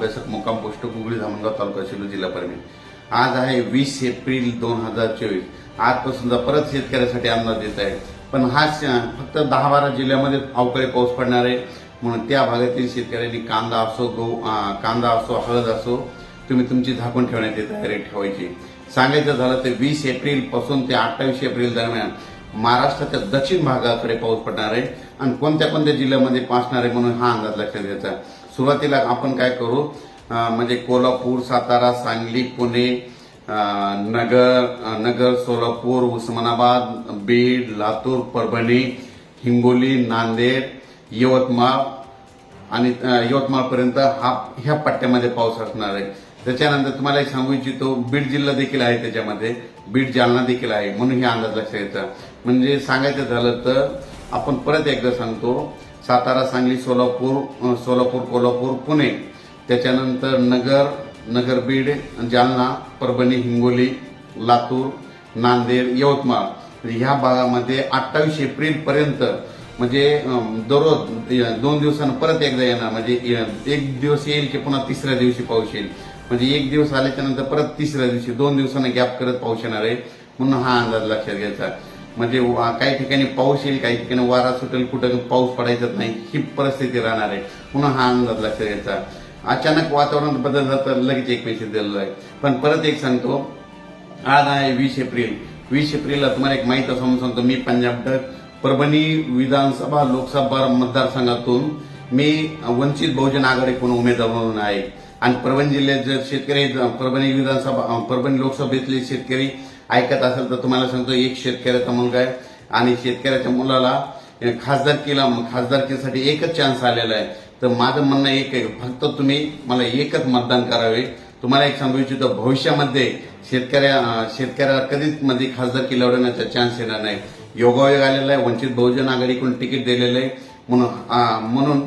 Post गुगळी Dhamangaon तालुका शिलो जिल्हा परभणी. आज आहे वीस एप्रिल दोन हजार चोवीस. आजपासून परत शेतकऱ्यासाठी अंदाज देत आहे पण हा फक्त दहा बारा जिल्ह्यामध्ये अवकाळी पाऊस पडणार आहे. म्हणून त्या भागातील शेतकऱ्यांनी कांदा असो गहू कांदा असो हळद असो तुम्ही तुमची झाकून ठेवण्याची तयारी ठेवायची. सांगायचं झालं तर वीस एप्रिलपासून ते अठ्ठावीस एप्रिल दरम्यान महाराष्ट्राच्या दक्षिण भागाकडे पाऊस पडणार आहे. आणि कोणत्या कोणत्या जिल्ह्यामध्ये पासणार आहे म्हणून हा अंदाज लक्षात घ्यायचा. सुरुवातीला आपण काय करू म्हणजे कोल्हापूर सातारा सांगली पुणे नगर नगर सोलापूर उस्मानाबाद बीड लातूर परभणी हिंगोली नांदेड यवतमाळ आणि यवतमाळपर्यंत हा ह्या पट्ट्यामध्ये पाऊस असणार आहे. त्याच्यानंतर तुम्हाला एक सांगू इच्छितो बीड जिल्हा देखील आहे त्याच्यामध्ये. बीड जालना देखील आहे म्हणून हे अंदाज लक्षात घ्यायचा म्हणजे सांगायचं झालं तर आपण परत एकदा सांगतो सातारा सांगली सोलापूर सोलापूर कोल्हापूर पुणे. त्याच्यानंतर नगर नगर बीड जालना परभणी हिंगोली लातूर नांदेड यवतमाळ. म्हणजे ह्या भागामध्ये अठ्ठावीस एप्रिल पर्यंत म्हणजे दररोज दोन दिवसानं परत एकदा येणार. म्हणजे एक दिवस येईल की पुन्हा तिसऱ्या दिवशी पाऊस येईल. म्हणजे एक दिवस आल्याच्यानंतर परत तिसऱ्या दिवशी दोन दिवसानं गॅप करत पाऊस येणार आहे. म्हणून हा अंदाज लक्षात घ्यायचा. म्हणजे वा- काही ठिकाणी पाऊस येईल काही ठिकाणी वारा सुटेल कुठं पाऊस पडायचाच नाही ही परिस्थिती राहणार आहे. पुन्हा हा अंदाज लक्षात घ्यायचा. अचानक वातावरण बदललं तर लगेच एक मेसेज दिलेला आहे. पण परत एक सांगतो आज आहे वीस एप्रिल. वीस एप्रिलला तुम्हाला एक माहीत असं म्हणून सांगतो. मी पंजाब डक परभणी विधानसभा लोकसभा मतदारसंघातून मी वंचित बहुजन आघाडीकडून उमेदवार म्हणून आहे. आणि परभणी जिल्ह्यात जर शेतकरी परभणी विधानसभा परभणी लोकसभेतले शेतकरी ऐकत असेल तर तुम्हाला सांगतो एक शेतकऱ्याचा मुलगा आहे आणि शेतकऱ्याच्या मुलाला खासदारकीला खासदारकीसाठी एकच चान्स आलेला आहे. तर माझं म्हणणं एक आहे फक्त तुम्ही मला एकच मतदान करावे. तुम्हाला एक सांगू इच्छितो भविष्यामध्ये शेतकऱ्या शेतकऱ्याला कधीच मध्ये खासदारकी लढवण्याचा चान्स येणार नाही. योगायोग आलेला आहे वंचित बहुजन आघाडीकडून तिकीट दिलेलं आहे. म्हणून म्हणून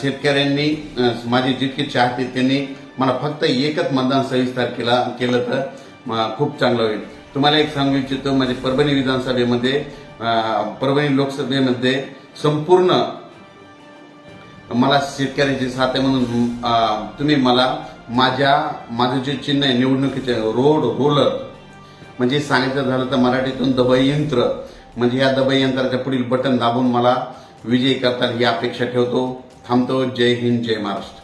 शेतकऱ्यांनी माझी माझे जितके चाहते त्यांनी मला फक्त एकच मतदान सव्वीस तारखेला केलं तर. खूप चांगलं होईल. तुम्हाला एक सांगू इच्छितो म्हणजे परभणी विधानसभेमध्ये परभणी लोकसभेमध्ये संपूर्ण मला शेतकऱ्याची साथ आहे म्हणून तुम्ही मला माझ्या माझं जे चिन्ह आहे निवडणुकीचे रोड रोलर म्हणजे सांगायचं झालं तर मराठीतून दबाई यंत्र म्हणजे या दबाई यंत्राच्या पुढील बटन दाबून मला विजयी करतात ही अपेक्षा ठेवतो. थांबतो. जय हिंद जय महाराष्ट्र.